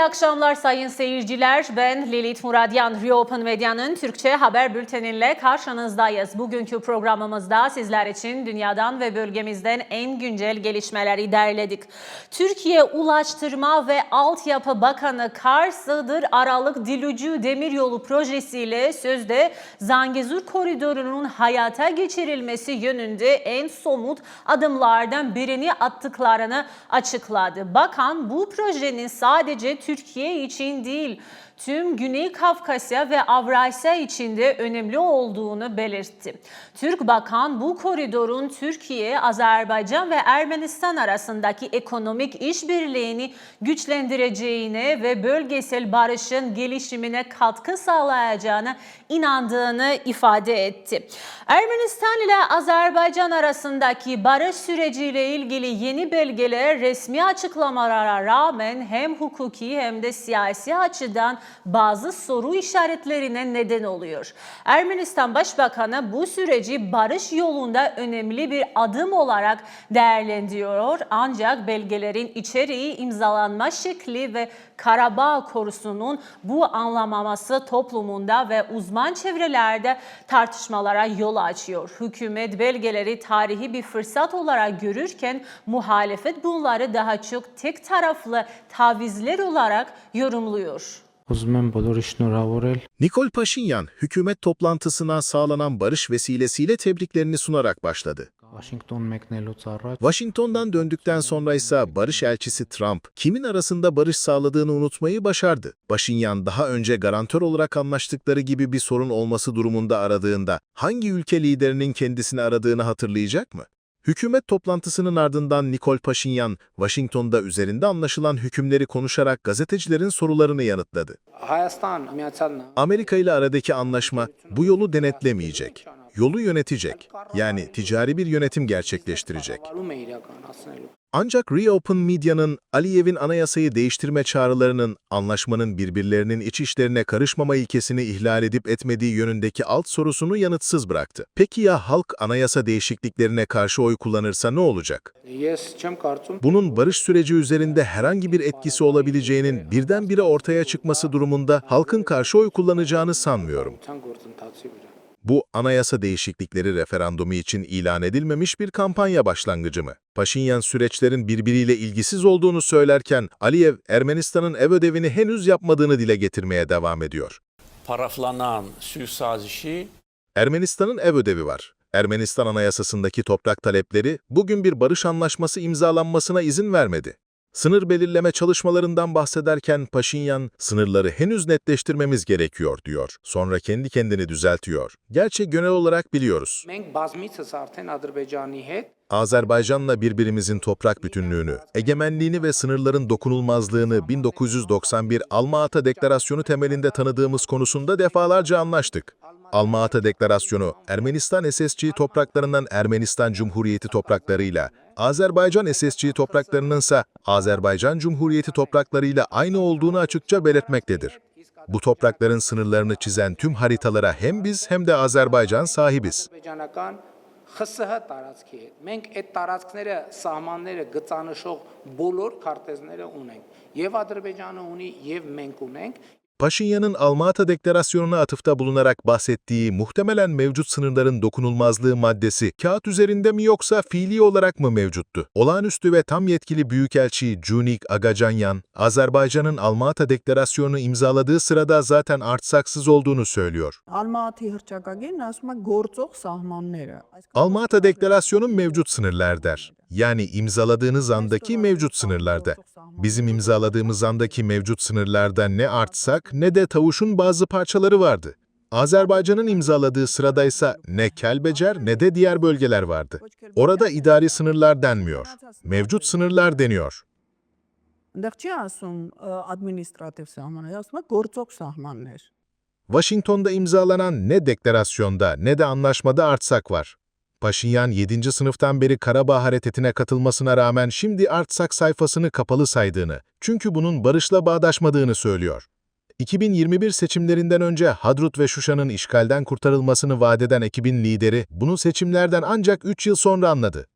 İyi akşamlar sayın seyirciler. Ben Lilith Muradyan. Reopen Medya'nın Türkçe haber bülteninle karşınızdayız. Bugünkü programımızda sizler için dünyadan ve bölgemizden en güncel gelişmeleri derledik. Türkiye Ulaştırma ve Altyapı Bakanı Kars Sığdır Aralık Dilucu Demiryolu projesiyle sözde Zangezur Koridoru'nun hayata geçirilmesi yönünde en somut adımlardan birini attıklarını açıkladı. Bakan bu projenin sadece Türkiye için değil, tüm Güney Kafkasya ve Avrasya için de önemli olduğunu belirtti. Türk Bakan bu koridorun Türkiye, Azerbaycan ve Ermenistan arasındaki ekonomik işbirliğini güçlendireceğine ve bölgesel barışın gelişimine katkı sağlayacağına inandığını ifade etti. Ermenistan ile Azerbaycan arasındaki barış süreciyle ilgili yeni belgeler resmi açıklamalara rağmen hem hukuki hem de siyasi açıdan bazı soru işaretlerine neden oluyor. Ermenistan Başbakanı bu süreci barış yolunda önemli bir adım olarak değerlendiriyor ancak belgelerin içeriği, imzalanma şekli ve Karabağ korusunun bu anlamaması toplumunda ve uzman çevrelerde tartışmalara yol açıyor. Hükümet belgeleri tarihi bir fırsat olarak görürken muhalefet bunları daha çok tek taraflı tavizler olarak yorumluyor. Nikol Paşinyan, hükümet toplantısına sağlanan barış vesilesiyle tebriklerini sunarak başladı. Վաշինգտոն մեկնելուց առաջ Washington'dan döndükten sonra ise barış elçisi Trump, kimin arasında barış sağladığını unutmayı başardı. Paşinyan daha önce garantör olarak anlaştıkları gibi bir sorun olması durumunda aradığında hangi ülke liderinin kendisini aradığını hatırlayacak mı? Hükümet toplantısının ardından Nikol Paşinyan, Washington'da üzerinde anlaşılan hükümleri konuşarak gazetecilerin sorularını yanıtladı. Հայաստան միացյալ Նահանգ Amerika ile aradaki anlaşma bu yolu denetlemeyecek, yolu yönetecek, yani ticari bir yönetim gerçekleştirecek. Ancak Reopen Medya'nın Aliyev'in anayasayı değiştirme çağrılarının anlaşmanın birbirlerinin iç işlerine karışmama ilkesini ihlal edip etmediği yönündeki alt sorusunu yanıtsız bıraktı. Peki ya halk anayasa değişikliklerine karşı oy kullanırsa ne olacak? Bunun barış süreci üzerinde herhangi bir etkisi olabileceğinin birdenbire ortaya çıkması durumunda halkın karşı oy kullanacağını sanmıyorum. Bu anayasa değişiklikleri referandumu için ilan edilmemiş bir kampanya başlangıcı mı? Paşinyan süreçlerin birbiriyle ilgisiz olduğunu söylerken Aliyev, Ermenistan'ın ev ödevini henüz yapmadığını dile getirmeye devam ediyor. Paraflanan süsazişi... Ermenistan'ın ev ödevi var. Ermenistan Anayasası'ndaki toprak talepleri bugün bir barış anlaşması imzalanmasına izin vermedi. Sınır belirleme çalışmalarından bahsederken Paşinyan, sınırları henüz netleştirmemiz gerekiyor diyor. Sonra kendi kendini düzeltiyor. Gerçi genel olarak biliyoruz. Azerbaycan'la birbirimizin toprak bütünlüğünü, egemenliğini ve sınırların dokunulmazlığını 1991 Alma-Ata Deklarasyonu temelinde tanıdığımız konusunda defalarca anlaştık. Alma-Ata Deklarasyonu, Ermenistan SSC topraklarından Ermenistan Cumhuriyeti topraklarıyla, Azerbaycan SSC topraklarının ise Azerbaycan Cumhuriyeti topraklarıyla aynı olduğunu açıkça belirtmektedir. Bu toprakların sınırlarını çizen tüm haritalara hem biz hem de Azerbaycan sahibiz. ադրբեջանական ԽՍՀ տարածքի հետ մենք այդ տարածքները սահմանները գծանշող բոլոր քարտեզները ունենք եւ Ադրբեջանը ունի եւ մենք ունենք Paşinyan'ın Almata Deklarasyonu'na atıfta bulunarak bahsettiği muhtemelen mevcut sınırların dokunulmazlığı maddesi kağıt üzerinde mi yoksa fiili olarak mı mevcuttu? Olağanüstü ve tam yetkili Büyükelçi Junik Agacanyan, Azerbaycan'ın Almata Deklarasyonu imzaladığı sırada zaten artsaksız olduğunu söylüyor. Almata Deklarasyonu mevcut sınırlar der yani imzaladığınız andaki mevcut sınırlarda. Bizim imzaladığımız andaki mevcut sınırlarda ne artsak ne de tavuşun bazı parçaları vardı. Azerbaycan'ın imzaladığı sıradaysa ne Kelbecer ne de diğer bölgeler vardı. Orada idari sınırlar denmiyor. Mevcut sınırlar deniyor. Washington'da imzalanan ne deklarasyonda ne de anlaşmada artsak var. Paşinyan 7. sınıftan beri Karabağ hareketine katılmasına rağmen şimdi Artsak sayfasını kapalı saydığını, çünkü bunun barışla bağdaşmadığını söylüyor. 2021 seçimlerinden önce Hadrut ve Şuşa'nın işgalden kurtarılmasını vaat eden ekibin lideri bunu seçimlerden ancak 3 yıl sonra anladı.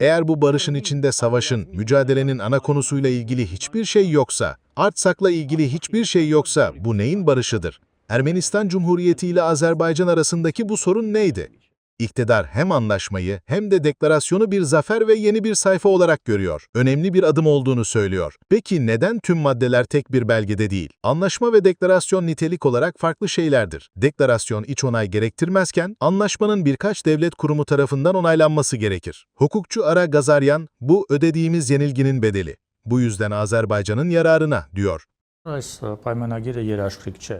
Eğer bu barışın içinde savaşın, mücadelenin ana konusuyla ilgili hiçbir şey yoksa, Artsak'la ilgili hiçbir şey yoksa bu neyin barışıdır? Ermenistan Cumhuriyeti ile Azerbaycan arasındaki bu sorun neydi? İktidar hem anlaşmayı hem de deklarasyonu bir zafer ve yeni bir sayfa olarak görüyor. Önemli bir adım olduğunu söylüyor. Peki neden tüm maddeler tek bir belgede değil? Anlaşma ve deklarasyon nitelik olarak farklı şeylerdir. Deklarasyon iç onay gerektirmezken, anlaşmanın birkaç devlet kurumu tarafından onaylanması gerekir. Hukukçu Ara Gazaryan, bu ödediğimiz yenilginin bedeli. Bu yüzden Azerbaycan'ın yararına, diyor.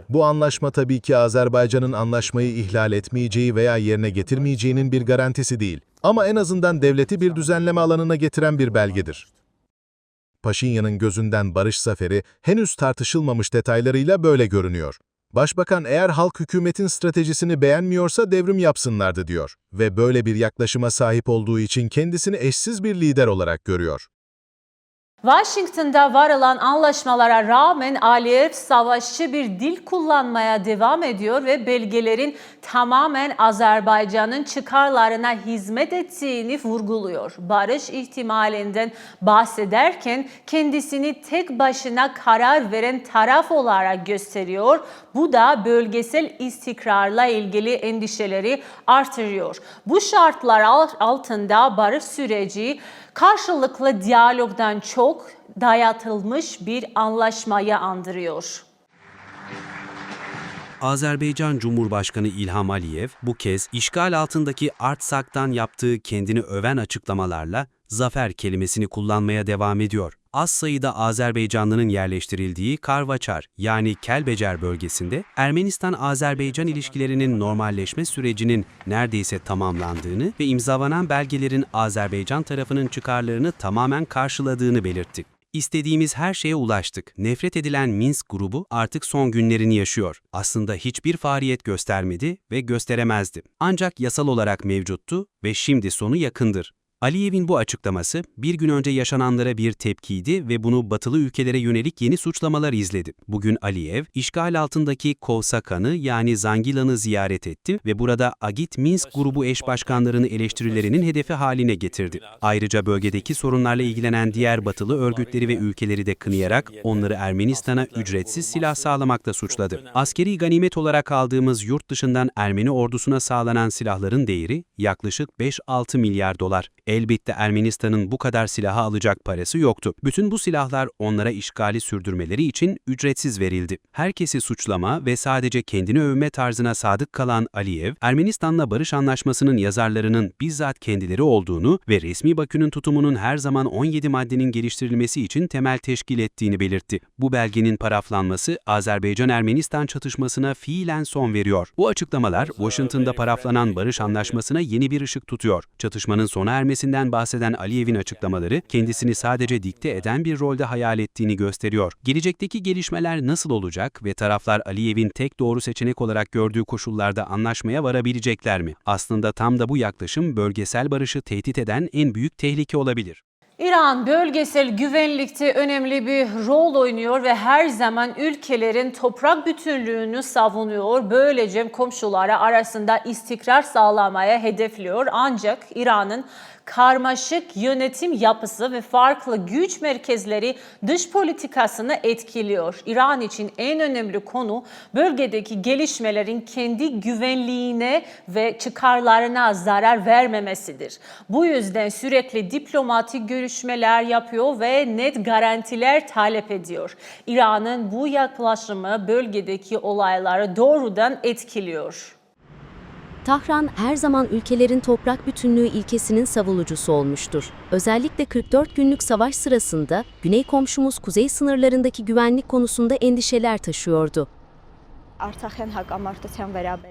Bu anlaşma tabii ki Azerbaycan'ın anlaşmayı ihlal etmeyeceği veya yerine getirmeyeceğinin bir garantisi değil. Ama en azından devleti bir düzenleme alanına getiren bir belgedir. Paşinyan'ın gözünden barış zaferi henüz tartışılmamış detaylarıyla böyle görünüyor. Başbakan eğer halk hükümetin stratejisini beğenmiyorsa devrim yapsınlardı diyor ve böyle bir yaklaşıma sahip olduğu için kendisini eşsiz bir lider olarak görüyor. Washington'da varılan anlaşmalara rağmen Aliyev savaşçı bir dil kullanmaya devam ediyor ve belgelerin tamamen Azerbaycan'ın çıkarlarına hizmet ettiğini vurguluyor. Barış ihtimalinden bahsederken kendisini tek başına karar veren taraf olarak gösteriyor. Bu da bölgesel istikrarla ilgili endişeleri artırıyor. Bu şartlar alt- altında barış süreci karşılıklı diyalogdan çok dayatılmış bir anlaşmayı andırıyor. Azerbaycan Cumhurbaşkanı İlham Aliyev bu kez işgal altındaki Artsak'tan yaptığı kendini öven açıklamalarla zafer kelimesini kullanmaya devam ediyor. Az sayıda Azerbaycanlının yerleştirildiği Karvaçar yani Kelbecer bölgesinde Ermenistan-Azerbaycan ilişkilerinin normalleşme sürecinin neredeyse tamamlandığını ve imzalanan belgelerin Azerbaycan tarafının çıkarlarını tamamen karşıladığını belirtti. İstediğimiz her şeye ulaştık. Nefret edilen Minsk grubu artık son günlerini yaşıyor. Aslında hiçbir faaliyet göstermedi ve gösteremezdi. Ancak yasal olarak mevcuttu ve şimdi sonu yakındır. Aliyev'in bu açıklaması bir gün önce yaşananlara bir tepkiydi ve bunu batılı ülkelere yönelik yeni suçlamalar izledi. Bugün Aliyev, işgal altındaki Kovsakan'ı yani Zangilan'ı ziyaret etti ve burada Agit Minsk grubu eş başkanlarını eleştirilerinin hedefi haline getirdi. Ayrıca bölgedeki sorunlarla ilgilenen diğer batılı örgütleri ve ülkeleri de kınayarak onları Ermenistan'a ücretsiz silah sağlamakla suçladı. Askeri ganimet olarak aldığımız yurt dışından Ermeni ordusuna sağlanan silahların değeri yaklaşık 5-6 milyar dolar. Elbette Ermenistan'ın bu kadar silahı alacak parası yoktu. Bütün bu silahlar onlara işgali sürdürmeleri için ücretsiz verildi. Herkesi suçlama ve sadece kendini övme tarzına sadık kalan Aliyev, Ermenistan'la barış anlaşmasının yazarlarının bizzat kendileri olduğunu ve resmi Bakü'nün tutumunun her zaman 17 maddenin geliştirilmesi için temel teşkil ettiğini belirtti. Bu belgenin paraflanması Azerbaycan-Ermenistan çatışmasına fiilen son veriyor. Bu açıklamalar Washington'da paraflanan barış anlaşmasına yeni bir ışık tutuyor. Çatışmanın sona ermesinden bahseden Aliyev'in açıklamaları kendisini sadece dikte eden bir rolde hayal ettiğini gösteriyor. Gelecekteki gelişmeler nasıl olacak ve taraflar Aliyev'in tek doğru seçenek olarak gördüğü koşullarda anlaşmaya varabilecekler mi? Aslında tam da bu yaklaşım bölgesel barışı tehdit eden en büyük tehlike olabilir. İran bölgesel güvenlikte önemli bir rol oynuyor ve her zaman ülkelerin toprak bütünlüğünü savunuyor. Böylece komşuları arasında istikrar sağlamaya hedefliyor. Ancak İran'ın karmaşık yönetim yapısı ve farklı güç merkezleri dış politikasını etkiliyor. İran için en önemli konu bölgedeki gelişmelerin kendi güvenliğine ve çıkarlarına zarar vermemesidir. Bu yüzden sürekli diplomatik görüşmeler yapıyor ve net garantiler talep ediyor. İran'ın bu yaklaşımı bölgedeki olayları doğrudan etkiliyor. Tahran her zaman ülkelerin toprak bütünlüğü ilkesinin savunucusu olmuştur. Özellikle 44 günlük savaş sırasında güney komşumuz kuzey sınırlarındaki güvenlik konusunda endişeler taşıyordu.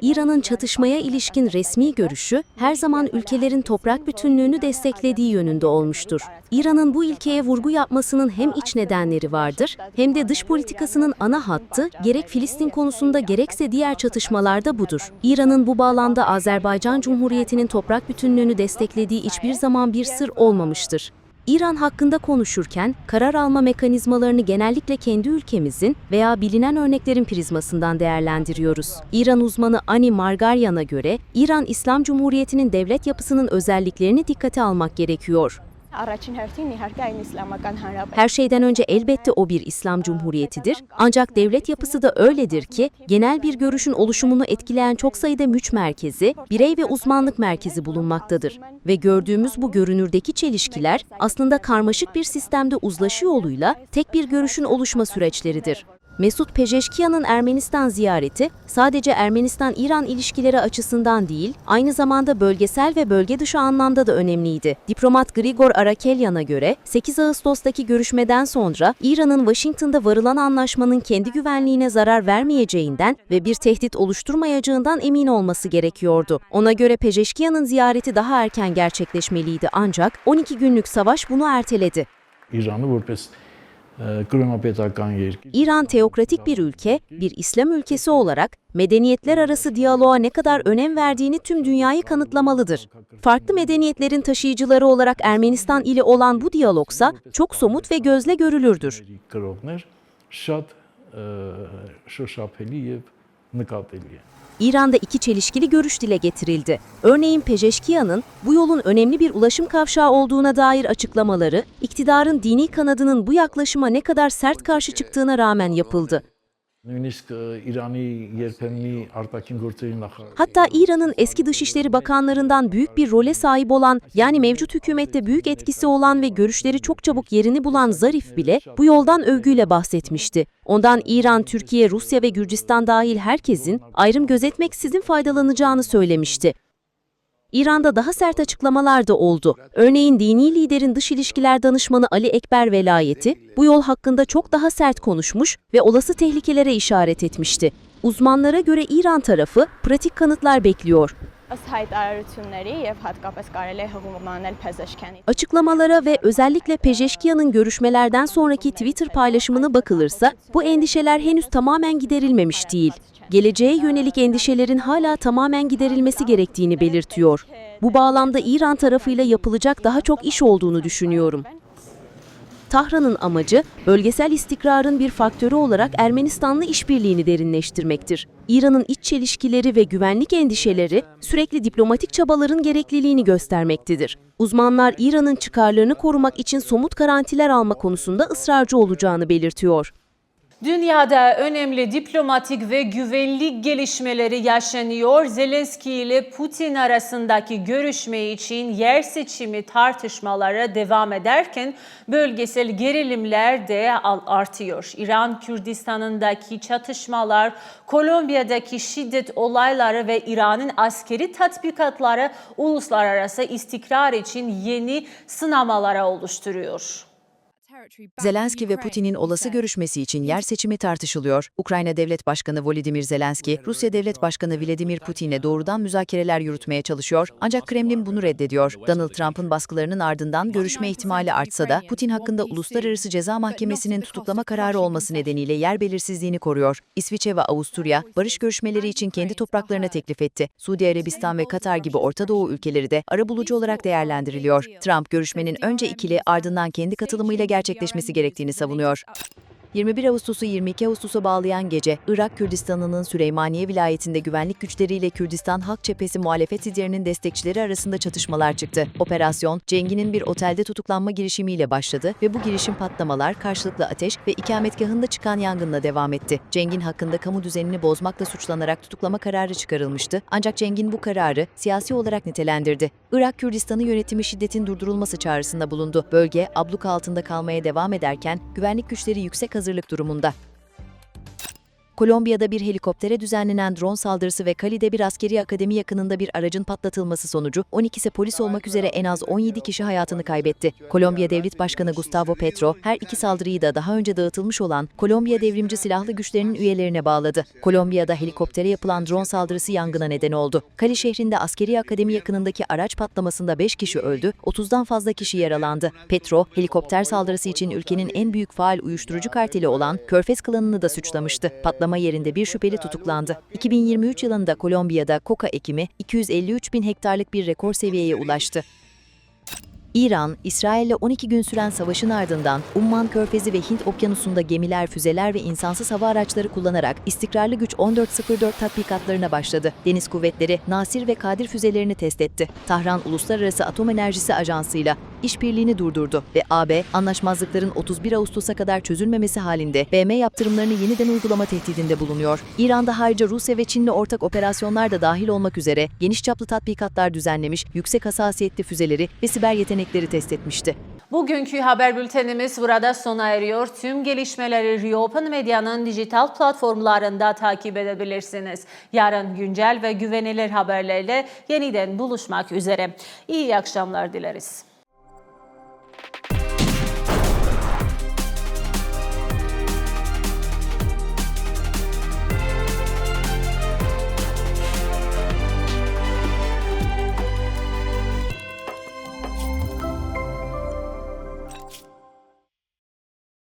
İran'ın çatışmaya ilişkin resmi görüşü her zaman ülkelerin toprak bütünlüğünü desteklediği yönünde olmuştur. İran'ın bu ilkeye vurgu yapmasının hem iç nedenleri vardır hem de dış politikasının ana hattı gerek Filistin konusunda gerekse diğer çatışmalarda budur. İran'ın bu bağlamda Azerbaycan Cumhuriyeti'nin toprak bütünlüğünü desteklediği hiçbir zaman bir sır olmamıştır. İran hakkında konuşurken karar alma mekanizmalarını genellikle kendi ülkemizin veya bilinen örneklerin prizmasından değerlendiriyoruz. İran uzmanı Ani Margaryan'a göre İran İslam Cumhuriyeti'nin devlet yapısının özelliklerini dikkate almak gerekiyor. Her şeyden önce elbette o bir İslam cumhuriyetidir. Ancak devlet yapısı da öyledir ki genel bir görüşün oluşumunu etkileyen çok sayıda müç merkezi, birey ve uzmanlık merkezi bulunmaktadır. Ve gördüğümüz bu görünürdeki çelişkiler aslında karmaşık bir sistemde uzlaşı yoluyla tek bir görüşün oluşma süreçleridir. Mesut Pezeşkiyan'ın Ermenistan ziyareti sadece Ermenistan-İran ilişkileri açısından değil, aynı zamanda bölgesel ve bölge dışı anlamda da önemliydi. Diplomat Grigor Arakelyan'a göre 8 Ağustos'taki görüşmeden sonra İran'ın Washington'da varılan anlaşmanın kendi güvenliğine zarar vermeyeceğinden ve bir tehdit oluşturmayacağından emin olması gerekiyordu. Ona göre Pezeşkiyan'ın ziyareti daha erken gerçekleşmeliydi ancak 12 günlük savaş bunu erteledi. İran'ı vurpes ee, İran teokratik bir ülke, bir İslam ülkesi olarak medeniyetler arası diyaloğa ne kadar önem verdiğini tüm dünyayı kanıtlamalıdır. Farklı medeniyetlerin taşıyıcıları olarak Ermenistan ile olan bu diyalogsa çok somut ve gözle görülürdür. Şat, e, şu şapeliyev, nikateliyev. İran'da iki çelişkili görüş dile getirildi. Örneğin Pejeşkiyan'ın bu yolun önemli bir ulaşım kavşağı olduğuna dair açıklamaları, iktidarın dini kanadının bu yaklaşıma ne kadar sert karşı çıktığına rağmen yapıldı. Hatta İran'ın eski dışişleri bakanlarından büyük bir role sahip olan, yani mevcut hükümette büyük etkisi olan ve görüşleri çok çabuk yerini bulan Zarif bile bu yoldan övgüyle bahsetmişti. Ondan İran, Türkiye, Rusya ve Gürcistan dahil herkesin ayrım gözetmeksizin faydalanacağını söylemişti. İran'da daha sert açıklamalar da oldu. Örneğin dini liderin dış ilişkiler danışmanı Ali Ekber velayeti bu yol hakkında çok daha sert konuşmuş ve olası tehlikelere işaret etmişti. Uzmanlara göre İran tarafı pratik kanıtlar bekliyor. Açıklamalara ve özellikle Pezeşkiyan'ın görüşmelerden sonraki Twitter paylaşımına bakılırsa bu endişeler henüz tamamen giderilmemiş değil. Geleceğe yönelik endişelerin hala tamamen giderilmesi gerektiğini belirtiyor. Bu bağlamda İran tarafıyla yapılacak daha çok iş olduğunu düşünüyorum. Tahran'ın amacı bölgesel istikrarın bir faktörü olarak Ermenistan'la işbirliğini derinleştirmektir. İran'ın iç çelişkileri ve güvenlik endişeleri sürekli diplomatik çabaların gerekliliğini göstermektedir. Uzmanlar İran'ın çıkarlarını korumak için somut garantiler alma konusunda ısrarcı olacağını belirtiyor. Dünyada önemli diplomatik ve güvenlik gelişmeleri yaşanıyor. Zelenski ile Putin arasındaki görüşme için yer seçimi tartışmaları devam ederken bölgesel gerilimler de artıyor. İran Kürdistan'ındaki çatışmalar, Kolombiya'daki şiddet olayları ve İran'ın askeri tatbikatları uluslararası istikrar için yeni sınamalara oluşturuyor. Zelenski ve Putin'in olası görüşmesi için yer seçimi tartışılıyor. Ukrayna Devlet Başkanı Volodymyr Zelenski, Rusya Devlet Başkanı Vladimir Putin'le doğrudan müzakereler yürütmeye çalışıyor. Ancak Kremlin bunu reddediyor. Donald Trump'ın baskılarının ardından görüşme ihtimali artsa da Putin hakkında Uluslararası Ceza Mahkemesi'nin tutuklama kararı olması nedeniyle yer belirsizliğini koruyor. İsviçre ve Avusturya, barış görüşmeleri için kendi topraklarına teklif etti. Suudi Arabistan ve Katar gibi Orta Doğu ülkeleri de arabulucu olarak değerlendiriliyor. Trump görüşmenin önce ikili ardından kendi katılımıyla gerçekleşmesi gerektiğini savunuyor. 21 Ağustos'u 22 Ağustos'a bağlayan gece, Irak Kürdistan'ının Süleymaniye vilayetinde güvenlik güçleriyle Kürdistan Halk Cephesi muhalefet liderinin destekçileri arasında çatışmalar çıktı. Operasyon, Cengi'nin bir otelde tutuklanma girişimiyle başladı ve bu girişim patlamalar, karşılıklı ateş ve ikametgahında çıkan yangınla devam etti. Cengin hakkında kamu düzenini bozmakla suçlanarak tutuklama kararı çıkarılmıştı. Ancak Cengin bu kararı siyasi olarak nitelendirdi. Irak Kürdistan'ı yönetimi şiddetin durdurulması çağrısında bulundu. Bölge abluka altında kalmaya devam ederken güvenlik güçleri yüksek hazırlık durumunda. Kolombiya'da bir helikoptere düzenlenen drone saldırısı ve Cali'de bir askeri akademi yakınında bir aracın patlatılması sonucu 12'si polis olmak üzere en az 17 kişi hayatını kaybetti. Kolombiya Devlet Başkanı Gustavo Petro, her iki saldırıyı da daha önce dağıtılmış olan Kolombiya Devrimci Silahlı Güçlerinin üyelerine bağladı. Kolombiya'da helikoptere yapılan drone saldırısı yangına neden oldu. Cali şehrinde askeri akademi yakınındaki araç patlamasında 5 kişi öldü, 30'dan fazla kişi yaralandı. Petro, helikopter saldırısı için ülkenin en büyük faal uyuşturucu karteli olan Körfez klanını da suçlamıştı. Patlama yerinde bir şüpheli tutuklandı. 2023 yılında Kolombiya'da koka ekimi 253 bin hektarlık bir rekor seviyeye ulaştı. İran, İsrail'le 12 gün süren savaşın ardından Umman Körfezi ve Hint Okyanusu'nda gemiler, füzeler ve insansız hava araçları kullanarak istikrarlı güç 1404 tatbikatlarına başladı. Deniz kuvvetleri Nasir ve Kadir füzelerini test etti. Tahran Uluslararası Atom Enerjisi Ajansı'yla işbirliğini durdurdu ve AB, anlaşmazlıkların 31 Ağustos'a kadar çözülmemesi halinde BM yaptırımlarını yeniden uygulama tehdidinde bulunuyor. İran'da ayrıca Rusya ve Çin'le ortak operasyonlar da dahil olmak üzere geniş çaplı tatbikatlar düzenlemiş, yüksek hassasiyetli füzeleri ve siber yetenekleri test etmişti. Bugünkü haber bültenimiz burada sona eriyor. Tüm gelişmeleri Reopen Medya'nın dijital platformlarında takip edebilirsiniz. Yarın güncel ve güvenilir haberlerle yeniden buluşmak üzere. İyi akşamlar dileriz.